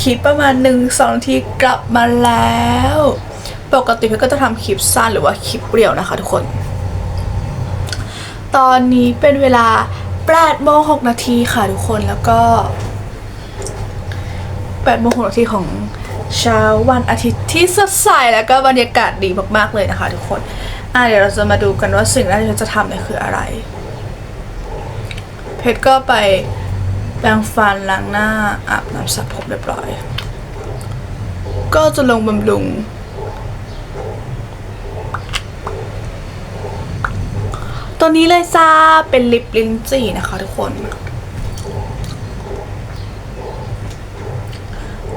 คลิปประมาณหนึ่งสองนาทีกลับมาแล้ว ปกติเพชรก็จะทำคลิปสั้นหรือว่าคลิปเรียวนะคะทุกคน ตอนนี้เป็นเวลา8โมง6นาทีค่ะทุกคนแล้วก็8โมง6นาทีของเช้าวันอาทิตย์ที่สดใสแล้วก็บรรยากาศดีมากๆเลยนะคะทุกคน อะเดี๋ยวเราจะมาดูกันว่าสิ่งแรกที่เพชรจะทำเนี่ยคืออะไร เพชรก็ไป แปรงฟันล้างหน้าอาบน้ำสระผมเรียบร้อย ก็จะลงบำรุง ตัวนี้เลยจ้าเป็นลิปลิ้นจี่นะคะทุกคน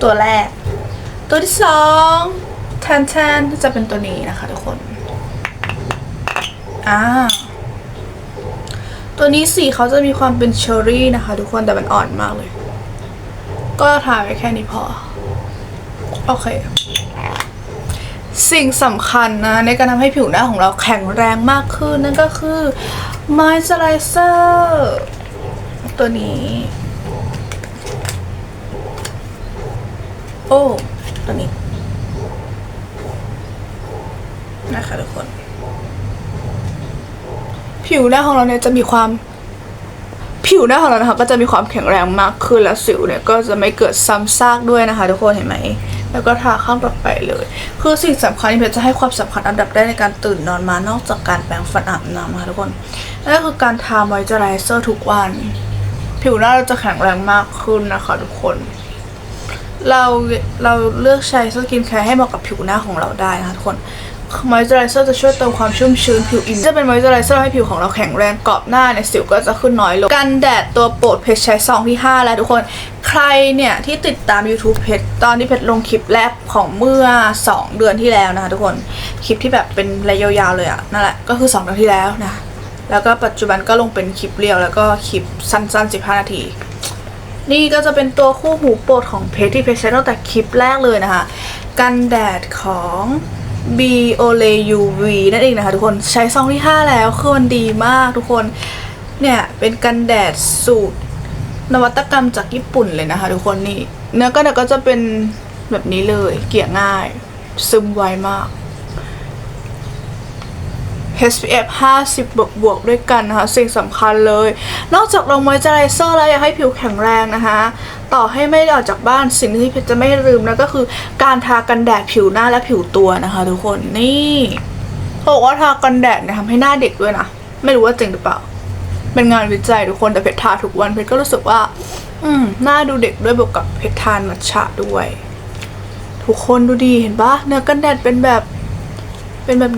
ตัวแรก ตัวที่สองแทนแทนจะเป็นตัวนี้นะคะทุกคนอ่า ตัวนี้สีเขาจะมีความเป็นเชอร์รี่นะคะ ทุกคนแต่มันอ่อนมากเลย ก็ทาไปแค่นี้พอ โอเค สิ่งสำคัญนะ ในการทำให้ผิวหน้าของเราแข็งแรงมากขึ้น นั่นก็คือ moisturizer ตัวนี้ โอ้ ตัวนี้ นะคะทุกคน ผิวหน้าของเราเนี่ยจะมีความผิวหน้าของเรานะคะก็จะมีความแข็งแรงมากขึ้นและสิวเนี่ยก็จะไม่เกิดซ้ำซากด้วยนะคะ ทุกคนเห็นไหมแล้วก็ทาข้างต่อไปเลย คือสิ่งสำคัญที่เพชรจะให้ความสำคัญอันดับแรกในการตื่นนอนมานอกจากการแปรงฟันอาบน้ำนะคะทุกคนนั่นก็คือการทามอยเจอไรเซอร์ทุกวัน ผิวหน้าเราจะแข็งแรงมากขึ้นนะคะ ทุกคน เราเราเลือกใช้สกินแคร์ให้เหมาะกับผิวหน้าของเราได้นะคะทุกคน มอยเจอไรเซอร์จะช่วยเติมความชุ่มชื้นผิวอิ่มจะเป็นมอยเจอไรเซอร์ให้ผิวของเราแข็งแรงกรอบหน้าเนี่ยสิวก็จะขึ้นน้อยลงกันแดดตัวโปรดเพชรใช้ซองที่ 5 แล้วทุกคนใครเนี่ย ที่ติดตาม YouTube เพชรตอนที่เพชรลงคลิปแรกของเมื่อ 2 เดือนที่แล้วนะคะทุกคนคลิปที่แบบเป็นระยะยาวเลยอะนั่นแหละก็คือ 2 เดือนที่แล้วนะแล้วก็ปัจจุบันก็ลงเป็นคลิปเรียวแล้วก็คลิปสั้นๆ 15 นาที นี่ก็จะเป็นตัวคู่หูโปรดของเพจที่เพจใช้ตั้งแต่คลิปแรกเลยนะคะกันแดดของ b o l e UV นั่นเองนะคะทุกคนใช้ซองที่ 5 แล้วคือมันดีมากทุกคน เนี่ย เป็นกันแดดสูตร นวัตกรรมจากญี่ปุ่นเลยนะคะทุกคนนี่เนื้อกันแดดก็จะเป็นแบบนี้เลยเกลี่ยง่าย ซึมไวมาก SPF 50 บวกบวกด้วยกันนะคะ สิ่งสำคัญเลย นอกจากลงมอยเจอไรเซอร์แล้วอยากให้ผิวแข็งแรงนะคะ ต่อให้ไม่ได้ออกจากบ้านสิ่งที่เพชรจะไม่ลืมนะก็คือการทากันแดดผิวหน้าและผิวตัวนะคะทุกคนนี่เขาบอกว่าทากันแดดเนี่ยทำให้หน้าเด็กด้วยนะ ไม่รู้ว่าจริงหรือเปล่า เป็นงานวิจัยทุกคนแต่เพชรทาทุกวันเพชรก็รู้สึกว่า อืมหน้าดูเด็กด้วยบวกกับเพชรทานมัทฉะด้วย ทุกคนดูดีเห็นปะเนื้อกันแดดเป็นแบบเป็นแบบ